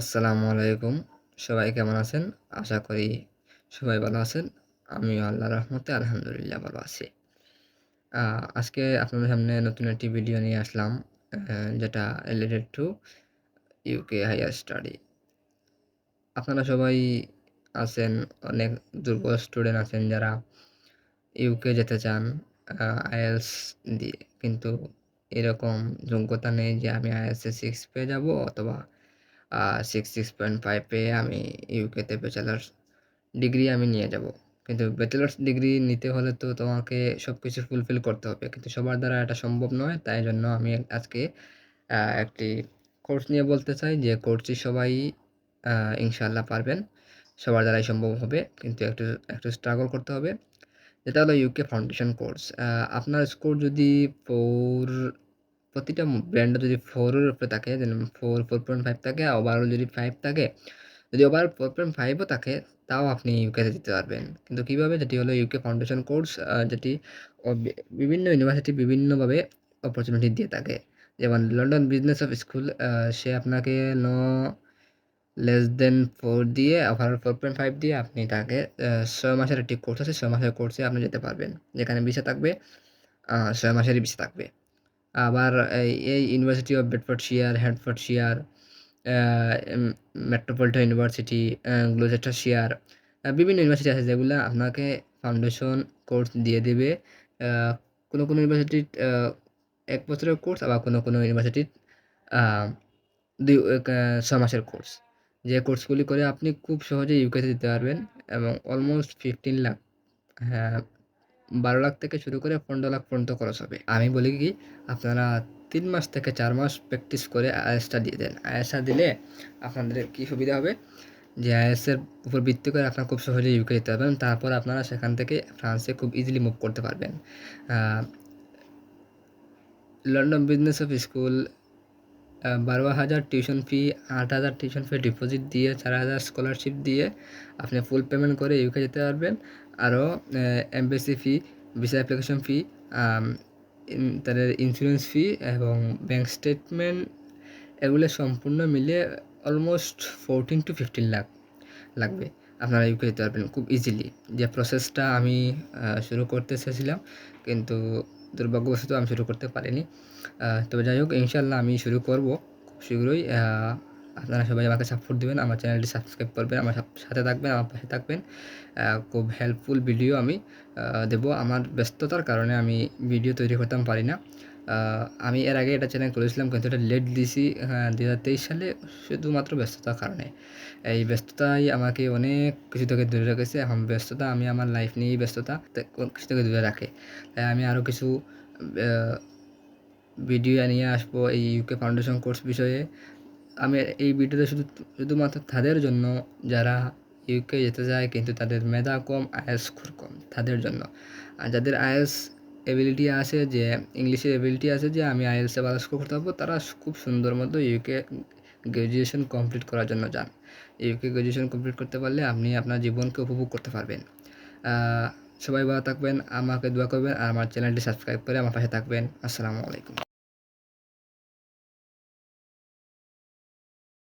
আসসালামু আলাইকুম। সবাই কেমন আছেন? আশা করি সবাই ভালো আছেন। আমিও আল্লাহর রহমতে আলহামদুলিল্লাহ ভালো আছি। আজকে আপনাদের সামনে নতুন একটি ভিডিও নিয়ে আসলাম যেটা related to UK higher study আপনারা সবাই আছেন, অনেক দুর্বল স্টুডেন্ট আছেন যারা ইউকে যেতে চান আইএলস দিয়ে। কিন্তু এরকম যোগ্যতা নেই যে আমি আইএলসে সিক্স পেয়ে যাব অথবা সিক্স সিক্স পয়েন্ট ফাইভ পেয়ে আমি ইউকেতে ব্যাচেলার্স ডিগ্রি আমি নিয়ে যাব। কিন্তু ব্যাচেলার্স ডিগ্রি নিতে হলে তো তোমাকে সব কিছু ফুলফিল করতে হবে। কিন্তু সবার দ্বারা এটা সম্ভব নয়, তাই জন্য আমি আজকে একটি কোর্স নিয়ে বলতে চাই। যে কোর্সটি সবাই ইনশাল্লাহ পারবেন। সবার দ্বারাই সম্ভব হবে, কিন্তু একটু একটু স্ট্রাগল করতে হবে। যেটা হলো ইউকে ফাউন্ডেশন কোর্স আপনার স্কোর যদি ফোর প্রতিটা ব্র্যান্ডে যদি ফোরের উপরে থাকে, যেমন ফোর ফোর পয়েন্ট ফাইভ থাকে ওভারঅল যদি ফাইভ থাকে, যদি ওভারঅল ফোর পয়েন্ট ফাইভও থাকে, তাও আপনি ইউকেতে দিতে পারবেন। কিন্তু কীভাবে? যেটি হলো ইউকে ফাউন্ডেশন কোর্স যেটি বিভিন্ন ইউনিভার্সিটি বিভিন্নভাবে অপরচুনিটি দিয়ে থাকে। যেমন লন্ডন বিজনেস অফ স্কুল সে আপনাকে ন লেস দেন ফোর দিয়ে ওভারঅল ফোর পয়েন্ট ফাইভ দিয়ে আপনি তাকে ছয় মাসের একটি কোর্স আছে, ছয় মাসের কোর্সে আপনি যেতে পারবেন। যেখানে বিষয় থাকবে ছয় মাসেরই বিষয় থাকবে। আবার এই university of Bedfordshire Hertfordshire metropolitan university Gloucestershire বিভিন্ন ইউনিভার্সিটি আছে যেগুলো আপনাকে ফাউন্ডেশন কোর্স দিয়ে দেবে। কোনো কোনো ইউনিভার্সিটির এক বছরের কোর্স আবার কোনো কোনো ইউনিভার্সিটির দুই ছ মাসের কোর্স যে কোর্সগুলি করে আপনি খুব সহজে ইউকেতে দিতে পারবেন এবং অলমোস্ট ফিফটিন লাখ হ্যাঁ বারো লাখ থেকে শুরু করে পনেরো লাখ পর্যন্ত খরচ হবে। আমি বলি কি, আপনারা তিন মাস থেকে চার মাস প্র্যাকটিস করে আইএসটা দিয়ে দেন। আইএসটা দিলে আপনাদের কী সুবিধা হবে? যে আইএসের উপর ভিত্তি করে আপনারা খুব সহজে ইউকে যেতে পারবেন। তারপর আপনারা সেখান থেকে ফ্রান্সে খুব ইজিলি মুভ করতে পারবেন। লন্ডন বিজনেস অফ স্কুল বারো হাজার টিউশন ফি আট হাজার টিউশন ফি ডিপোজিট দিয়ে, চার হাজার স্কলারশিপ দিয়ে আপনি ফুল পেমেন্ট করে ইউকে যেতে পারবেন। আরও embassy fee visa application fee তাদের ইন্স্যুরেন্স ফি এবং ব্যাঙ্ক স্টেটমেন্ট এগুলো সম্পূর্ণ মিলিয়ে almost fourteen to fifteen lakh লাগবে। আপনারা ইউকে যেতে পারবেন খুব ইজিলি যে প্রসেসটা আমি শুরু করতে চেয়েছিলাম কিন্তু দুর্ভাগ্যবশত আমি শুরু করতে পারিনি। তবে যাই হোক ইনশাল্লাহ আমি শুরু করব খুব শীঘ্রই। আপনারা সবাই আমাকে সাপোর্ট দেবেন, আমার চ্যানেলটি সাবস্ক্রাইব করবেন, আমার সাথ- থাকবেন, আমার পাশে থাকবেন। খুব হেল্পফুল ভিডিও আমি দেব। আমার ব্যস্ততার কারণে আমি ভিডিও তৈরি করতাম পারি না। আমি এর আগে এটা চ্যানেল করেছিলাম, কিন্তু এটা লেট দিছি দু হাজার তেইশ সালে, শুধুমাত্র ব্যস্ততার কারণে। এই ব্যস্ততাই আমাকে অনেক কিছু থেকে দূরে রেখেছে। এখন ব্যস্ততা, আমি আমার লাইফ নিয়েই ব্যস্ততা কিছু থেকে দূরে রাখে। তাই আমি আরও কিছু ভিডিও নিয়ে আসব এই ইউকে ফাউন্ডেশন কোর্স বিষয়ে। আমি এই ভিডিওতে শুধু শুধুমাত্র তাদের জন্য যারা ইউকে যেতে চায়, কিন্তু তাদের মেধা কম আয়েস কম, তাদের জন্য। আর যাদের আয়েস এবিলিটি আছে যে, ইংলিশের এবিলিটি আছে যে, আমি আইএলসে ভালো স্কোর করতে পারব, তারা খুব সুন্দর মতো ইউকে গ্র্যাজুয়েশন কমপ্লিট করার জন্য যান। ইউকে গ্র্যাজুয়েশন কমপ্লিট করতে পারলে আপনি আপনার জীবনকে উপভোগ করতে পারবেন। সবাই ভালো থাকবেন, আমাকে দোয়া করবেন, আর আমার চ্যানেলটি সাবস্ক্রাইব করে আমার পাশে থাকবেন। আসসালামু আলাইকুম।